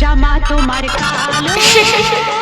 জামা তোমার কালো।